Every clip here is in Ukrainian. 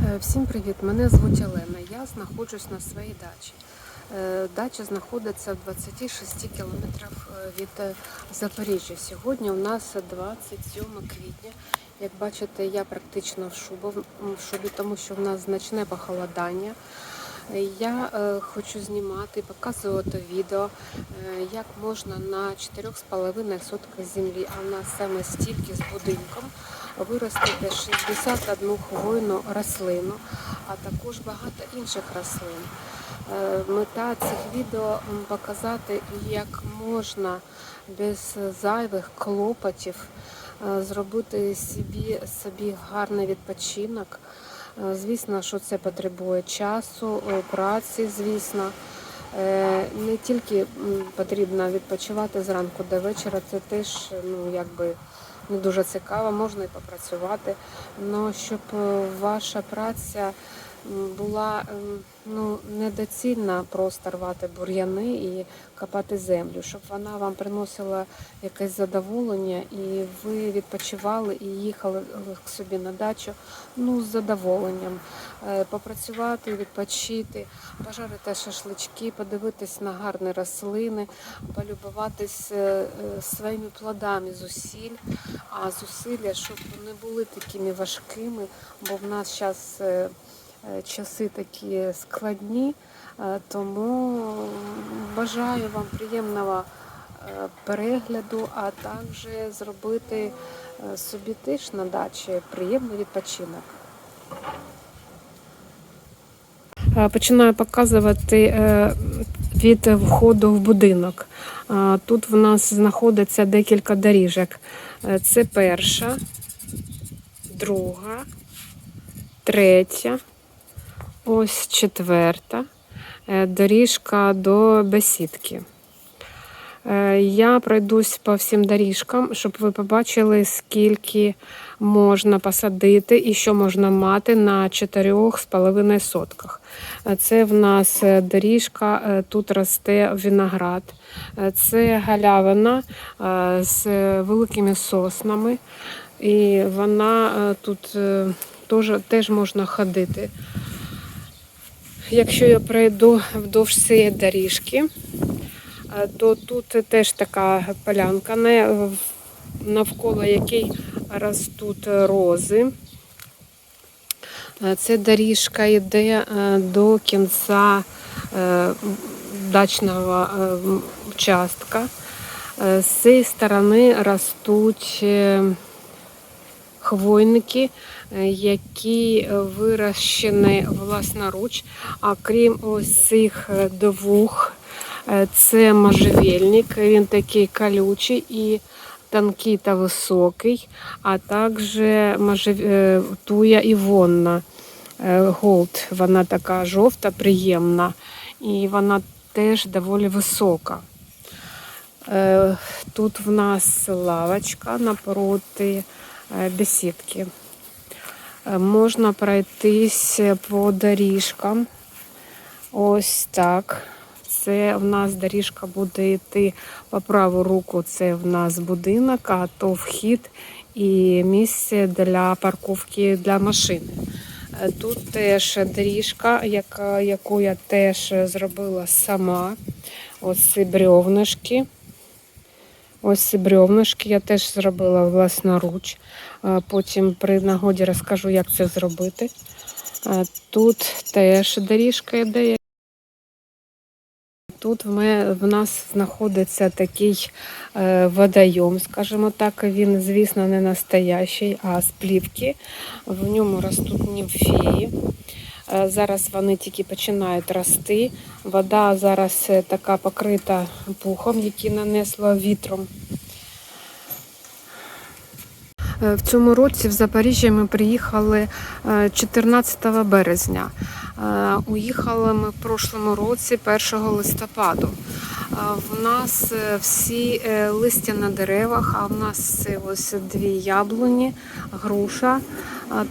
Е, Всім привіт! Мене звуть Олена. Я знаходжусь на своїй дачі. Е, Дача знаходиться в 26 кілометрах е, від Запоріжжя. Сьогодні у нас 27 квітня. Як бачите, я практично в шубі тому що в нас значне похолодання. Я е, хочу знімати, показувати відео, е, як можна на 4,5 сотках землі, а в нас саме стільки з будинком, виростити 61 хвойну рослину, а також багато інших рослин. Е, Мета цих відео показати, як можна без зайвих клопотів зробити собі, собі гарний відпочинок. Е, Звісно, що це потребує часу, е, праці, звісно. Е, Не тільки потрібно відпочивати зранку до вечора, це теж ну, якби не дуже цікаво, можна і попрацювати. Але щоб ваша праця була ем, ну, недоцільна просто рвати бур'яни і копати землю, щоб вона вам приносила якесь задоволення, і ви відпочивали і їхали е, к собі на дачу ну, з задоволенням. Е, Попрацювати, відпочити, пожарити шашлички, подивитись на гарні рослини, полюбуватись е, е, своїми плодами зусиль, а зусилля, щоб не були такими важкими, бо в нас зараз часи такі складні, Е, тому бажаю вам приємного е, перегляду, а також зробити е, собі теж на дачі приємний відпочинок. Е, Починаю показувати е, від входу в будинок. Е, Тут в нас знаходиться декілька доріжок. Е, Це перша, друга, третя, ось четверта. Е, Доріжка до бесідки. Е, Я пройдусь по всім доріжкам, щоб ви побачили, скільки можна посадити і що можна мати на 4,5 сотках. Е, Це в нас доріжка, тут росте виноград. Це галявина з великими соснами, і вона тут теж можна ходити. Якщо я пройду вдовж цієї доріжки, Е, то тут теж така полянка, навколо якій ростуть рози. Е, Це доріжка йде е, до кінця дачного участка. З цієї сторони ростуть хвойники, е, які вирощені власноруч. А крім ось цих двох, е, це можжевельник, він такий колючий і тонкий та високий, а також можжев- е, туя івонна. Голд, вона така жовта, приємна, і вона теж доволі висока. Тут в нас лавочка напроти бесідки. Е, Можна пройтись по доріжкам. Ось так. Це в нас доріжка буде йти по праву руку. Це в нас будинок, а то вхід і місце для парковки для машини. Е, Тут теж доріжка, яка, яку я теж зробила сама. Ось ці бревнышки. Ось ці бревнышки я теж зробила власноруч. Е, Потім при нагоді розкажу, як це зробити. Е, Тут теж доріжка йде. Тут в, нас знаходиться такий е, водойом, скажімо так. Він, звісно, не настоящий, а з плівки. В ньому ростуть німфеї. Е, Зараз вони тільки починають рости. Вода зараз е, така покрита пухом, який нанесло вітром. Е, В цьому році в Запоріжжя ми приїхали е, 14 березня. Уїхали ми в прошлому році 1 листопаду. В нас всі листя на деревах, а в нас ось дві яблуні, груша.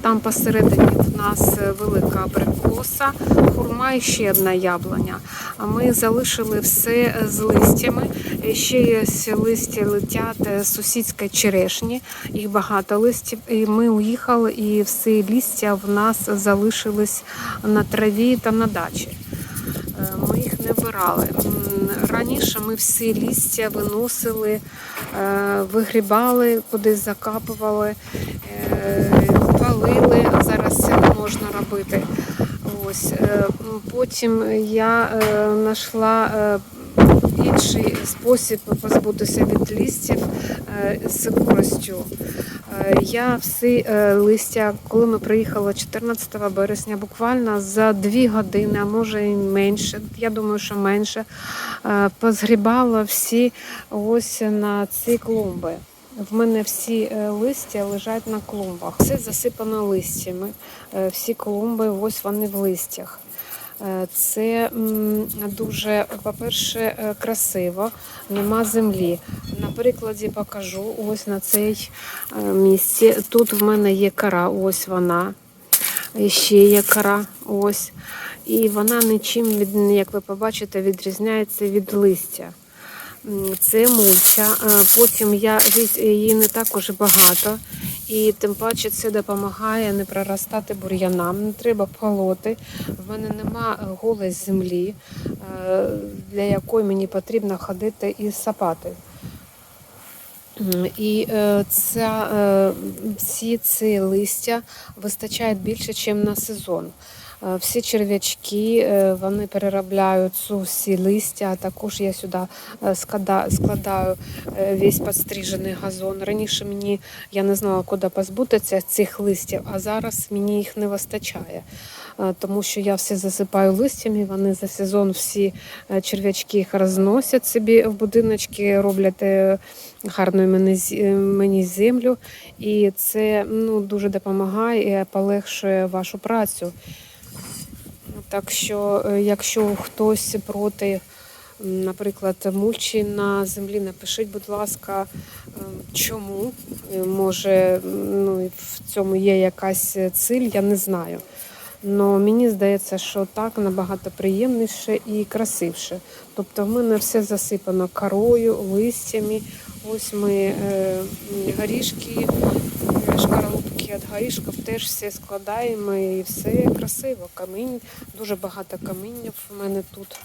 Там посередині нас е, велика абрикоса, хурма і ще одна яблуня. А ми залишили все з листями. Е, Ще є листя летять е, з черешні, їх багато листів. І ми уїхали, і всі листя в нас залишились на траві та на дачі. Е, Ми їх не вбирали. Раніше ми всі листя виносили, е, вигрібали, кудись закапували, палили. Зараз це не можна робити. Ось. е, Потім я е, знайшла е, інший спосіб позбутися від листів з користю. Я всі листя, коли ми приїхали 14 березня, буквально за дві години, а може і менше, я думаю, що менше, позгрібала всі ось на ці клумби. В мене всі е, листя лежать на клумбах. Все засипано листями. Е, Всі клумби, ось вони в листях. Е, Це дуже, по-перше, красиво, нема землі. На прикладі покажу ось на цей е, місці. Тут в мене є кара, ось вона. І ще є кара, ось. І вона нічим, як ви побачите, відрізняється від листя. Це мульча. Потім я її не також багато. І тим паче це допомагає не проростати бур'янам, не треба полоти. В мене нема е, голої землі, е, для якої мені потрібно ходити і сапати. І е, ця, всі ці листя вистачає більше, ніж на сезон. Е, Всі черв'ячки е, вони переробляють всі листя. Також я сюди е, складаю весь підстрижений газон. Раніше мені я не знала, куди позбутися цих листів, а зараз мені їх не вистачає. Тому що я все засипаю листями, вони за сезон всі черв'ячки їх розносять собі в будиночки, роблять гарну мені землю. І це ну, дуже допомагає і полегшує вашу працю. Так що, е, якщо хтось проти, наприклад, мульчі на землі, напишіть, будь ласка, е, чому. Е, Може, ну, в цьому є якась ціль, я не знаю. Но мені здається, що так набагато приємніше і красивше. Тобто в мене все засипано корою, листями. Ось ми е, горішки, шкаралупки від горішків теж все складаємо і все красиво. Камінь, дуже багато каміння в мене тут.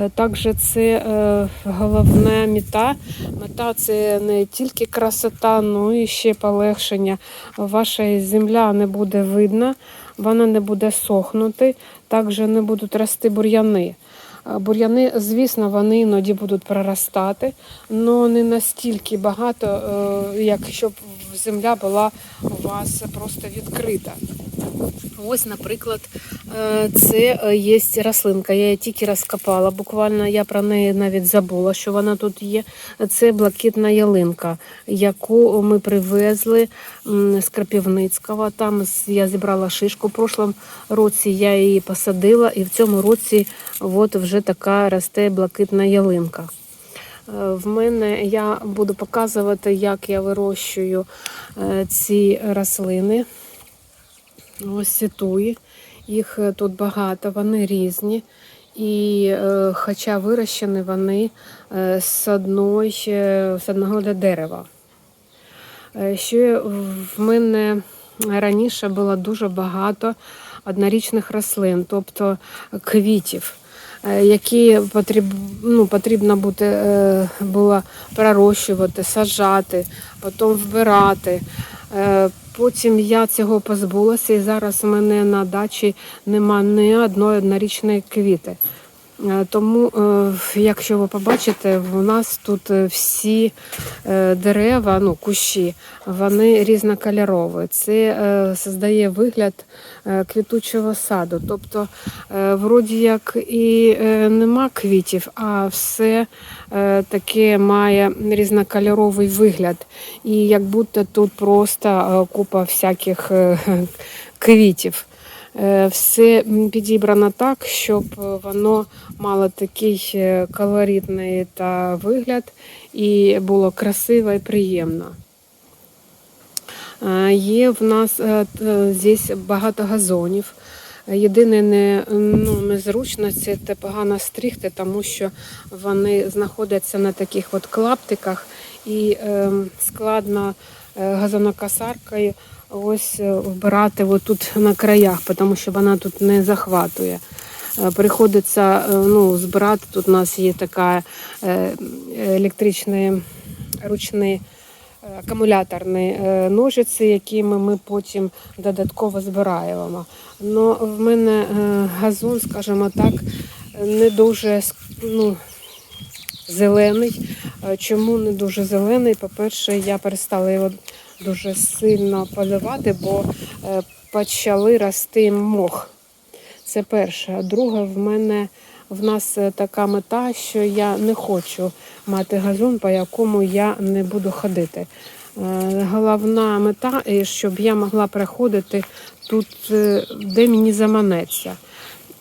Е, Також це е, головна мета. Мета це не тільки красота, але і ще полегшення. Ваша земля не буде видна, вона не буде сохнути, також не будуть рости бур'яни. Е, Бур'яни, звісно, вони іноді будуть проростати, але не настільки багато, як щоб земля була у вас просто відкрита. Ось, наприклад, е, це е, є рослинка. Я її тільки розкопала. Буквально я про неї навіть забула, що вона тут є. Це блакитна ялинка, яку ми привезли з Крапівницького. Там я зібрала шишку. В прошлому році я її посадила, і в цьому році от вже така росте блакитна ялинка. Е, В мене я буду показувати, як я вирощую е, ці рослини. Ось ці туї. Їх е, тут багато, вони різні. І хоча вирощені вони з, одної, з одного дерева. Ще в мене раніше було дуже багато однорічних рослин, тобто квітів, які потріб, ну, потрібно буде, е, було пророщувати, саджати, потім вбирати. Е, Потім я цього позбулася, і зараз у мене на дачі нема ні одної однорічної квіти. Е, Тому, е, якщо ви побачите, у нас тут е, всі дерева, ну, кущі, вони різнокольорові. Це создає вигляд квітучого саду. Тобто, вроді як і нема квітів, а все таке має різнокольоровий вигляд. І як будто тут просто купа всяких квітів. Е, Все підібрано так, щоб е, воно мало такий е, колоритний та вигляд і було красиво і приємно. Є в нас здесь багато газонів. Єдине не, ну, незручність це погано стригти, тому що вони знаходяться на таких от клаптиках і е, складно газонокосаркою ось е, вбирати тут на краях, тому що вона тут не захватує. Е, Приходиться е, ну, збирати. Тут у нас є така е, електричні ручні е, акумуляторні ножиці, якими ми потім додатково збираємо. Но в мене газон, скажімо так, не дуже ну, зелений. Чому не дуже зелений? По-перше, я перестала його дуже сильно поливати, бо е, почали рости мох. Це перше. А друге, в мене в нас е, така мета, що я не хочу мати газон, по якому я не буду ходити. Е, Головна мета, щоб я могла приходити тут, де мені заманеться.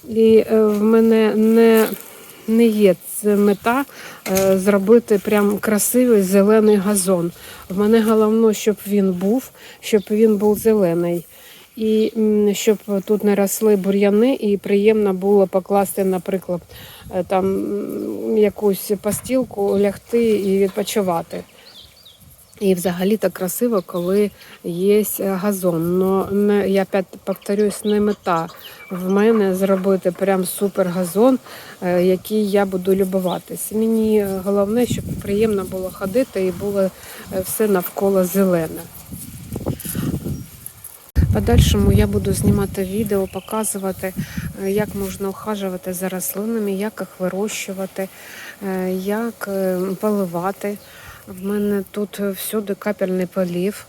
І в мене не, не є це мета е, зробити прям красивий зелений газон. В мене головне, щоб він був, щоб він був зелений. І щоб тут не росли бур'яни, і приємно було покласти, наприклад, е, там якусь постілку, лягти і відпочивати. І взагалі так красиво, коли є газон. Но не, я опять повторюсь, не мета в мене зробити прям супер газон, е, який я буду любуватись. Мені головне, щоб приємно було ходити і було е, все навколо зелене. Подальшому я буду знімати відео, показувати, е, як можна ухажувати за рослинами, як їх вирощувати, е, як е, поливати. В мене тут всюди капельний полів.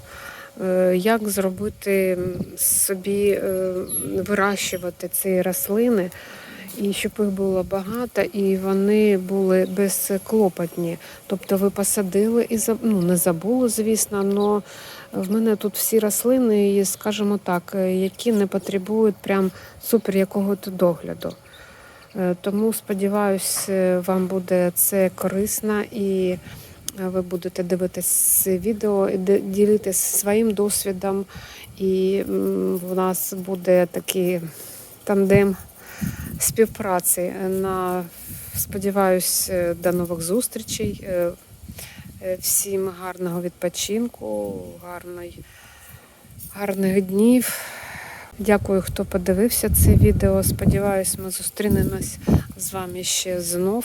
Е, Як зробити собі е, вирощувати ці рослини, і щоб їх було багато, і вони були безклопотні. Тобто ви посадили і ну, не забули, звісно, але в мене тут всі рослини, скажімо так, е, які не потребують прям супер якого-то догляду. Тому сподіваюся, вам буде це корисно і ви будете дивитись відео, і ділитись своїм досвідом, і в нас буде такий тандем співпраці. На сподіваюсь, е, до нових зустрічей. Е, е, Всім гарного відпочинку, гарної, гарних днів. Дякую, хто подивився це відео. Сподіваюсь, ми зустрінемось з вами ще знов.